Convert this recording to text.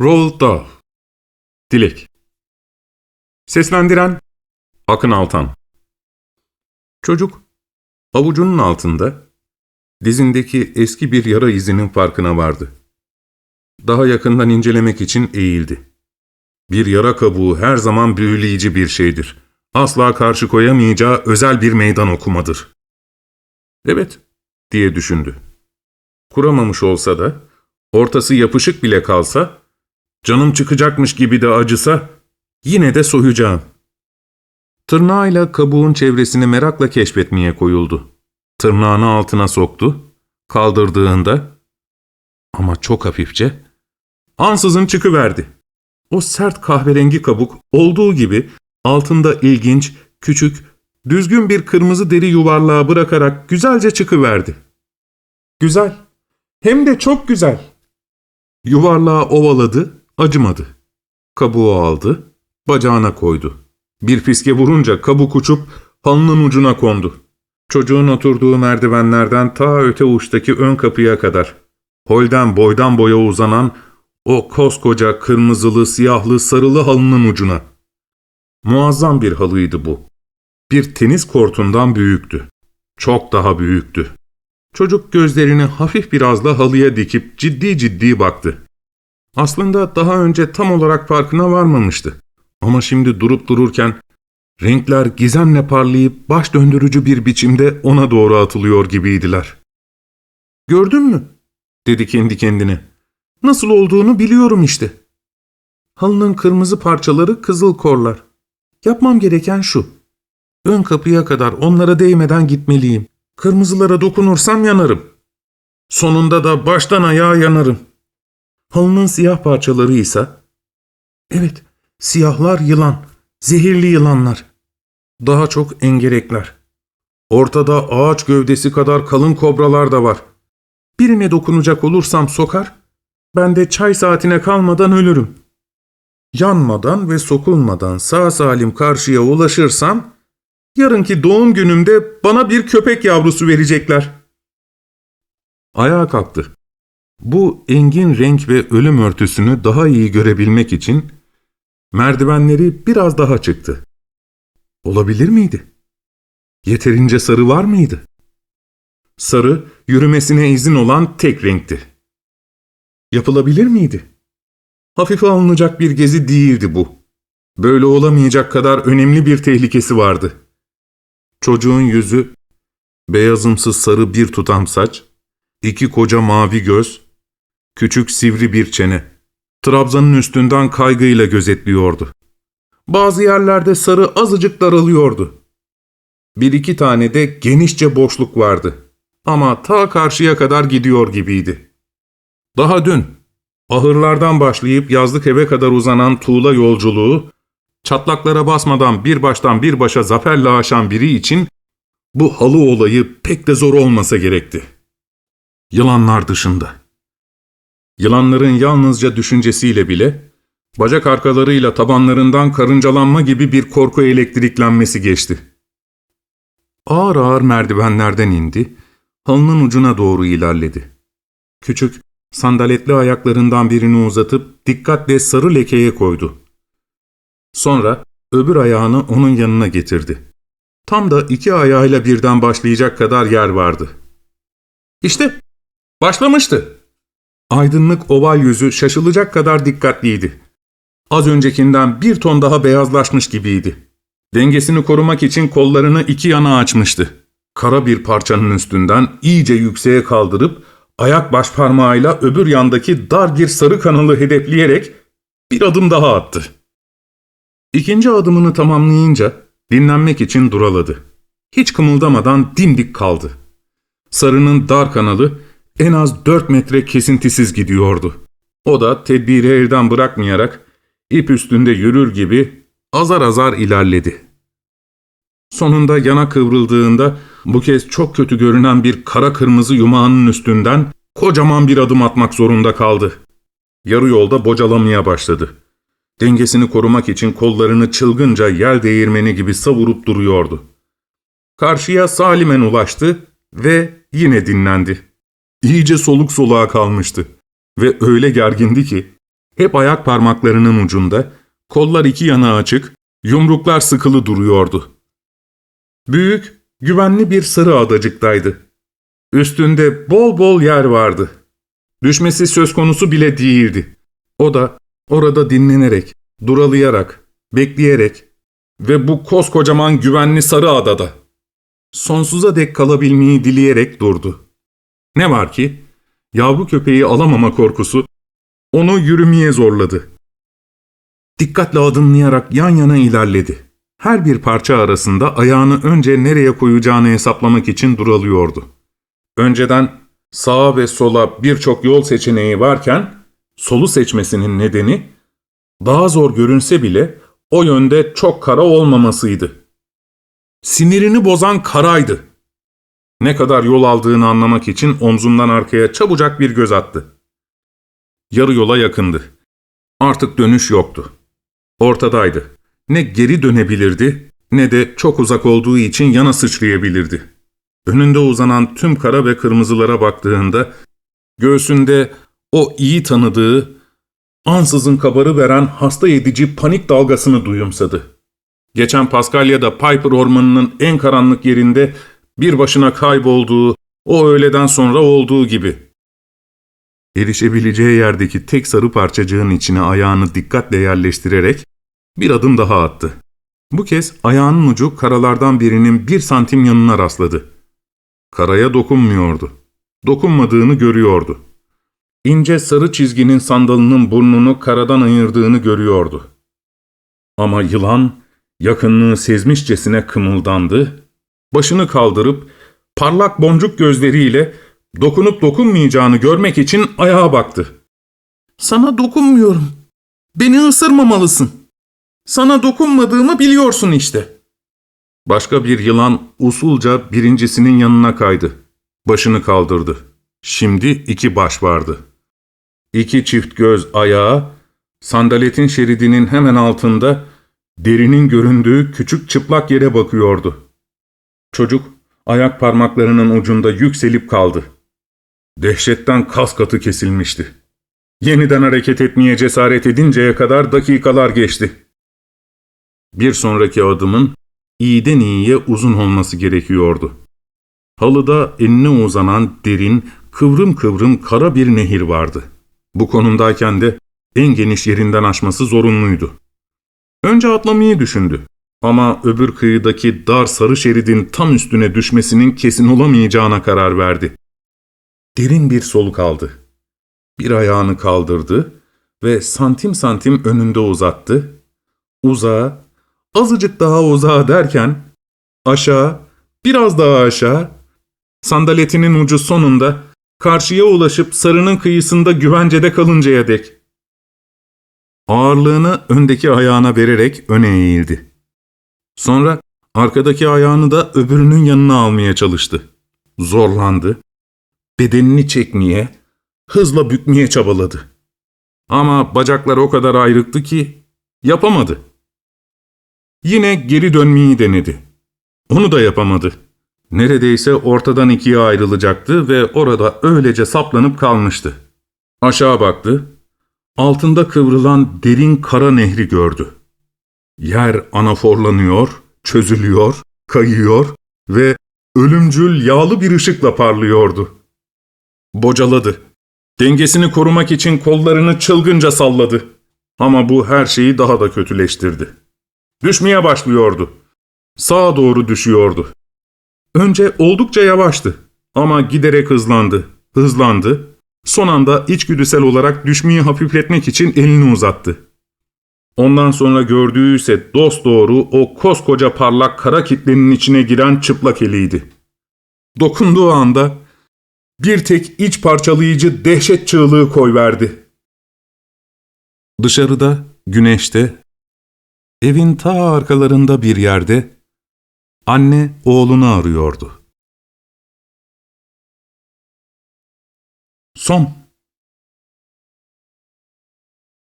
Roald Dahl Dilek Seslendiren Akın Altan Çocuk avucunun altında dizindeki eski bir yara izinin farkına vardı. Daha yakından incelemek için eğildi. Bir yara kabuğu her zaman büyüleyici bir şeydir. Asla karşı koyamayacağı özel bir meydan okumadır. Evet, diye düşündü. Kuramamış olsa da, ortası yapışık bile kalsa, canım çıkacakmış gibi de acısa, yine de soyacağım. Tırnağıyla kabuğun çevresini merakla keşfetmeye koyuldu. Tırnağını altına soktu, kaldırdığında, ama çok hafifçe, ansızın çıkıverdi. O sert kahverengi kabuk olduğu gibi altında ilginç, küçük, düzgün bir kırmızı deri yuvarlağı bırakarak güzelce çıkıverdi. Güzel. Hem de çok güzel. Yuvarlağı ovaladı, acımadı. Kabuğu aldı, bacağına koydu. Bir fiske vurunca kabuk uçup halının ucuna kondu. Çocuğun oturduğu merdivenlerden ta öte uçtaki ön kapıya kadar. Holden boydan boya uzanan o koskoca kırmızılı, siyahlı, sarılı halının ucuna. Muazzam bir halıydı bu. Bir tenis kortundan büyüktü. Çok daha büyüktü. Çocuk gözlerini hafif birazla halıya dikip ciddi ciddi baktı. Aslında daha önce tam olarak farkına varmamıştı. Ama şimdi durup dururken renkler gizemle parlayıp baş döndürücü bir biçimde ona doğru atılıyor gibiydiler. ''Gördün mü?'' dedi kendi kendine. ''Nasıl olduğunu biliyorum işte. Halının kırmızı parçaları kızıl korlar. Yapmam gereken şu. Ön kapıya kadar onlara değmeden gitmeliyim. Kırmızılara dokunursam yanarım. Sonunda da baştan ayağa yanarım. Halının siyah parçaları ise... Evet, siyahlar yılan, zehirli yılanlar. Daha çok engerekler. Ortada ağaç gövdesi kadar kalın kobralar da var. Birine dokunacak olursam sokar, ben de çay saatine kalmadan ölürüm. Yanmadan ve sokulmadan sağ salim karşıya ulaşırsam, yarınki doğum günümde bana bir köpek yavrusu verecekler. Ayağa kalktı. Bu engin renk ve ölüm örtüsünü daha iyi görebilmek için merdivenleri biraz daha çıktı. Olabilir miydi? Yeterince sarı var mıydı? Sarı, yürümesine izin olan tek renkti. Yapılabilir miydi? Hafife alınacak bir gezi değildi bu. Böyle olamayacak kadar önemli bir tehlikesi vardı. Çocuğun yüzü, beyazımsı sarı bir tutam saç, iki koca mavi göz, küçük sivri bir çene, trabzanın üstünden kaygıyla gözetliyordu. Bazı yerlerde sarı azıcık daralıyordu. Bir iki tane de genişçe boşluk vardı. Ama ta karşıya kadar gidiyor gibiydi. Daha dün, ahırlardan başlayıp yazlık eve kadar uzanan tuğla yolculuğu, çatlaklara basmadan bir baştan bir başa zaferle aşan biri için bu halı olayı pek de zor olmasa gerekti. Yılanlar dışında. Yılanların yalnızca düşüncesiyle bile, bacak arkalarıyla tabanlarından karıncalanma gibi bir korku elektriklenmesi geçti. Ağır ağır merdivenlerden indi, halının ucuna doğru ilerledi. Küçük, sandaletli ayaklarından birini uzatıp dikkatle sarı lekeye koydu. Sonra öbür ayağını onun yanına getirdi. Tam da iki ayağıyla birden başlayacak kadar yer vardı. İşte başlamıştı. Aydınlık oval yüzü şaşılacak kadar dikkatliydi. Az öncekinden bir ton daha beyazlaşmış gibiydi. Dengesini korumak için kollarını iki yana açmıştı. Kara bir parçanın üstünden iyice yükseğe kaldırıp ayak baş parmağıyla öbür yandaki dar bir sarı kanalı hedefleyerek bir adım daha attı. İkinci adımını tamamlayınca dinlenmek için duraladı. Hiç kımıldamadan dimdik kaldı. Sarının dar kanalı en az dört metre kesintisiz gidiyordu. O da tedbiri elden bırakmayarak ip üstünde yürür gibi azar azar ilerledi. Sonunda yana kıvrıldığında bu kez çok kötü görünen bir kara kırmızı yumağının üstünden kocaman bir adım atmak zorunda kaldı. Yarı yolda bocalamaya başladı. Dengesini korumak için kollarını çılgınca yel değirmeni gibi savurup duruyordu. Karşıya salimen ulaştı ve yine dinlendi. İyice soluk soluğa kalmıştı ve öyle gergindi ki hep ayak parmaklarının ucunda, kollar iki yana açık, yumruklar sıkılı duruyordu. Büyük, güvenli bir sarı adacıktaydı. Üstünde bol bol yer vardı. Düşmesi söz konusu bile değildi. O da orada dinlenerek, duralayarak, bekleyerek ve bu koskocaman güvenli sarı adada sonsuza dek kalabilmeyi dileyerek durdu. Ne var ki, yavru köpeği alamama korkusu onu yürümeye zorladı. Dikkatle adımlayarak yan yana ilerledi. Her bir parça arasında ayağını önce nereye koyacağını hesaplamak için duralıyordu. Önceden sağa ve sola birçok yol seçeneği varken, solu seçmesinin nedeni, daha zor görünse bile o yönde çok kara olmamasıydı. Sinirini bozan karaydı. Ne kadar yol aldığını anlamak için omzundan arkaya çabucak bir göz attı. Yarı yola yakındı. Artık dönüş yoktu. Ortadaydı. Ne geri dönebilirdi ne de çok uzak olduğu için yana sıçrayabilirdi. Önünde uzanan tüm kara ve kırmızılara baktığında göğsünde o iyi tanıdığı, ansızın kabarı veren hasta edici panik dalgasını duyumsadı. Geçen Paskalya'da Piper Ormanı'nın en karanlık yerinde bir başına kaybolduğu, o öğleden sonra olduğu gibi. Erişebileceği yerdeki tek sarı parçacığın içine ayağını dikkatle yerleştirerek bir adım daha attı. Bu kez ayağının ucu karalardan birinin bir santim yanına rastladı. Karaya dokunmuyordu. Dokunmadığını görüyordu. İnce sarı çizginin sandalının burnunu karadan ayırdığını görüyordu. Ama yılan yakınlığı sezmişçesine kımıldandı, başını kaldırıp parlak boncuk gözleriyle dokunup dokunmayacağını görmek için ayağa baktı. ''Sana dokunmuyorum. Beni ısırmamalısın. Sana dokunmadığımı biliyorsun işte.'' Başka bir yılan usulca birincisinin yanına kaydı. Başını kaldırdı. Şimdi iki baş vardı. İki çift göz ayağı, sandaletin şeridinin hemen altında derinin göründüğü küçük çıplak yere bakıyordu. Çocuk ayak parmaklarının ucunda yükselip kaldı. Dehşetten kas katı kesilmişti. Yeniden hareket etmeye cesaret edinceye kadar dakikalar geçti. Bir sonraki adımın iyiden iyiye uzun olması gerekiyordu. Halıda eline uzanan derin, kıvrım kıvrım kara bir nehir vardı. Bu konumdayken de en geniş yerinden aşması zorunluydu. Önce atlamayı düşündü. Ama öbür kıyıdaki dar sarı şeridin tam üstüne düşmesinin kesin olamayacağına karar verdi. Derin bir soluk aldı. Bir ayağını kaldırdı ve santim santim önünde uzattı. Uzağa, azıcık daha uzağa derken aşağı, biraz daha aşağı, sandaletinin ucu sonunda karşıya ulaşıp sarının kıyısında güvencede kalıncaya dek. Ağırlığını öndeki ayağına vererek öne eğildi. Sonra arkadaki ayağını da öbürünün yanına almaya çalıştı. Zorlandı. Bedenini çekmeye, hızla bükmeye çabaladı. Ama bacakları o kadar ayrıktı ki yapamadı. Yine geri dönmeyi denedi. Onu da yapamadı. Neredeyse ortadan ikiye ayrılacaktı ve orada öylece saplanıp kalmıştı. Aşağı baktı, altında kıvrılan derin kara nehri gördü. Yer anaforlanıyor, çözülüyor, kayıyor ve ölümcül yağlı bir ışıkla parlıyordu. Bocaladı. Dengesini korumak için kollarını çılgınca salladı. Ama bu her şeyi daha da kötüleştirdi. Düşmeye başlıyordu. Sağa doğru düşüyordu. Önce oldukça yavaştı ama giderek hızlandı, hızlandı. Son anda içgüdüsel olarak düşmeyi hafifletmek için elini uzattı. Ondan sonra gördüğü ise dosdoğru o koskoca parlak kara kitlenin içine giren çıplak eliydi. Dokunduğu anda bir tek iç parçalayıcı dehşet çığlığı koyverdi. Dışarıda, güneşte, evin ta arkalarında bir yerde anne oğlunu arıyordu. Son